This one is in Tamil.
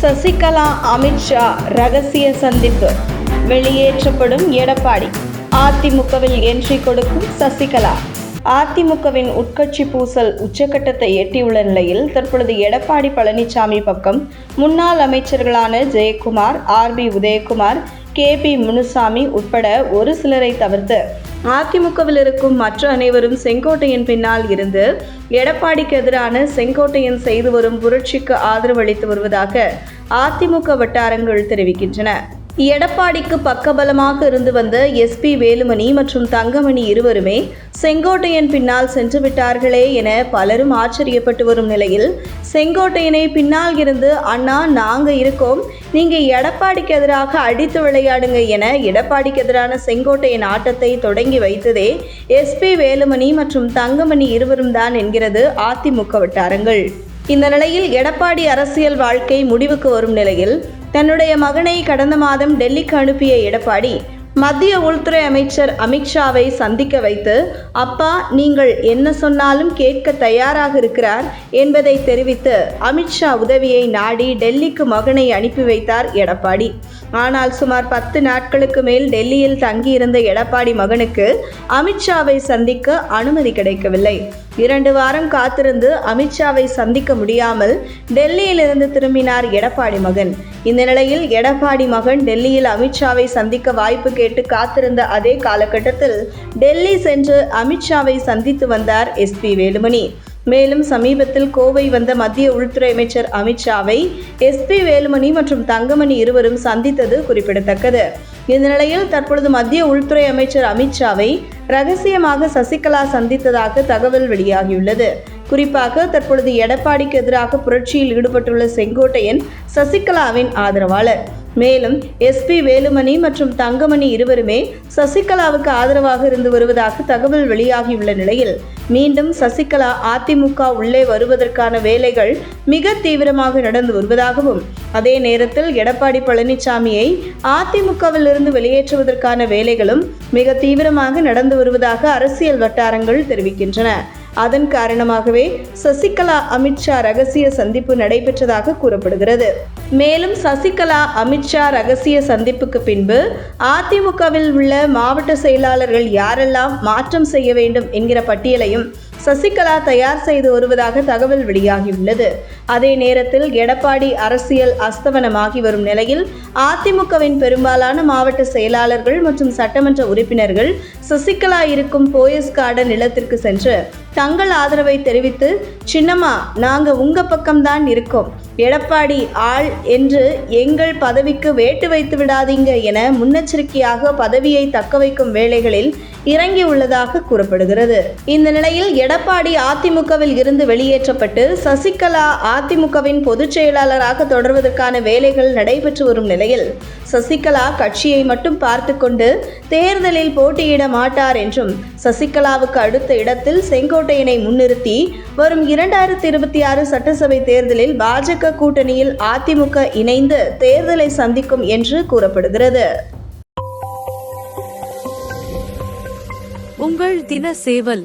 சசிகலா அமித்ஷா ரகசிய சந்திப்பு. வெளியேற்றப்படும் எடப்பாடி. அதிமுகவில் என்ட்ரி கொடுக்கும் சசிகலா. அதிமுகவின் உட்கட்சி பூசல் உச்சக்கட்டத்தை எட்டியுள்ள நிலையில் தற்பொழுது எடப்பாடி பழனிசாமி பக்கம் முன்னாள் அமைச்சர்களான Jayakumar R B Udhayakumar K P Munusamy உட்பட ஒரு சிலரை தவிர்த்து அதிமுகவில் இருக்கும் மற்ற அனைவரும் செங்கோட்டையன் பின்னால் இருந்து எடப்பாடிக்கு எதிரான செங்கோட்டையன் செய்து வரும் புரட்சிக்கு ஆதரவளித்து வருவதாக அதிமுக வட்டாரங்கள் தெரிவிக்கின்றன. எடப்பாடிக்கு பக்கபலமாக இருந்து வந்த எஸ்பி வேலுமணி மற்றும் தங்கமணி இருவருமே செங்கோட்டையன் பின்னால் சென்று விட்டார்களே என பலரும் ஆச்சரியப்பட்டு வரும் நிலையில் செங்கோட்டையனை பின்னால் இருந்து அண்ணா நாங்க இருக்கோம். நீங்க எடப்பாடிக்கு எதிராக அடித்து விளையாடுங்க என எடப்பாடிக்கு எதிரான செங்கோட்டையன் ஆட்டத்தை தொடங்கி வைத்ததே எஸ்பி வேலுமணி மற்றும் தங்கமணி இருவரும் தான் என்கிறது அதிமுக வட்டாரங்கள். இந்த நிலையில் எடப்பாடி அரசியல் வாழ்க்கை முடிவுக்கு வரும் நிலையில் தன்னுடைய மகனை கடந்த மாதம் டெல்லிக்கு அனுப்பிய எடப்பாடி மத்திய உள்துறை அமைச்சர் அமித்ஷாவை சந்திக்க வைத்து அப்பா நீங்கள் என்ன சொன்னாலும் கேட்க தயாராக இருக்கிறார் என்பதை தெரிவித்து அமித்ஷா உதவியை நாடி டெல்லிக்கு மகனை அனுப்பி வைத்தார் எடப்பாடி. ஆனால் சுமார் பத்து நாட்களுக்கு மேல் டெல்லியில் தங்கியிருந்த எடப்பாடி மகனுக்கு அமித்ஷாவை சந்திக்க அனுமதி கிடைக்கவில்லை. இரண்டு வாரம் காத்திருந்து அமித்ஷாவை சந்திக்க முடியாமல் டெல்லியிலிருந்து திரும்பினார் எடப்பாடி மகன். இந்த நிலையில் எடப்பாடி மகன் டெல்லியில் அமித்ஷாவை சந்திக்க வாய்ப்பு கேட்டு காத்திருந்த அதே காலகட்டத்தில் டெல்லி சென்று அமித்ஷாவை சந்தித்து வந்தார் எஸ்பி வேலுமணி. மேலும் சமீபத்தில் கோவை வந்த மத்திய உள்துறை அமைச்சர் அமித்ஷாவை எஸ்பி வேலுமணி மற்றும் தங்கமணி இருவரும் சந்தித்தது குறிப்பிடத்தக்கது. இந்த நிலையில் தற்பொழுது மத்திய உள்துறை அமைச்சர் அமித்ஷாவை ரகசியமாக சசிகலா சந்தித்ததாக தகவல் வெளியாகியுள்ளது. குறிப்பாக தற்பொழுது எடப்பாடிக்கு எதிராக புரட்சியில் ஈடுபட்டுள்ள செங்கோட்டையன் சசிகலாவின் ஆதரவாளர். மேலும் எஸ்பி வேலுமணி மற்றும் தங்கமணி இருவருமே சசிகலாவுக்கு ஆதரவாக இருந்து வருவதாக தகவல் வெளியாகியுள்ள நிலையில் மீண்டும் சசிகலா அதிமுக உள்ளே வருவதற்கான வேலைகள் மிக தீவிரமாக நடந்து வருவதாகவும் அதே நேரத்தில் எடப்பாடி பழனிசாமியை அதிமுகவில் இருந்து வெளியேற்றுவதற்கான வேலைகளும் மிக தீவிரமாக நடந்து வருவதாக அரசியல் வட்டாரங்கள் தெரிவிக்கின்றன. அதன் காரணமாகவே சசிகலா அமித்ஷா ரகசிய சந்திப்பு நடைபெற்றதாக கூறப்படுகிறது. மேலும் சசிகலா அமித்ஷா ரகசிய சந்திப்புக்கு பின்பு அதிமுகவில் உள்ள மாவட்ட செயலாளர்கள் யாரெல்லாம் மாற்றம் செய்ய வேண்டும் என்கிற பட்டியலையும் சசிகலா தயார் செய்து வருவதாக தகவல் வெளியாகியுள்ளது. அதே நேரத்தில் எடப்பாடி அரசியல் அஸ்தவனமாகி வரும் நிலையில் அதிமுகவின் பெரும்பாலான மாவட்ட செயலாளர்கள் மற்றும் சட்டமன்ற உறுப்பினர்கள் சசிகலா இருக்கும் போயஸ் கார்டன் நிலத்திற்கு சென்று தங்கள் ஆதரவை தெரிவித்து சின்னம்மா நாங்க உங்க பக்கம்தான் இருக்கோம். எடப்பாடி ஆள் என்று எங்கள் பதவிக்கு வேட்டு வைத்து விடாதீங்க என முன்னெச்சரிக்கையாக பதவியை தக்க வைக்கும் வேளைகளில் இறங்கியுள்ளதாக கூறப்படுகிறது. இந்த நிலையில் எடப்பாடி அதிமுகவில் இருந்து வெளியேற்றப்பட்டு சசிகலா அதிமுகவின் பொதுச் செயலாளராக தொடர்வதற்கான வேலைகள் நடைபெற்று வரும் நிலையில் சசிகலா கட்சியை மட்டும் பார்த்து கொண்டு தேர்தலில் போட்டியிட மாட்டார் என்றும் சசிகலாவுக்கு அடுத்த இடத்தில் செங்கோட்டையனை முன்னிறுத்தி வரும் இரண்டாயிரத்தி இருபத்தி ஆறு சட்டசபை தேர்தலில் பாஜக கூட்டணியில் அதிமுக இணைந்து தேர்தலை சந்திக்கும் என்று கூறப்படுகிறது. உங்கள் தின சேவல்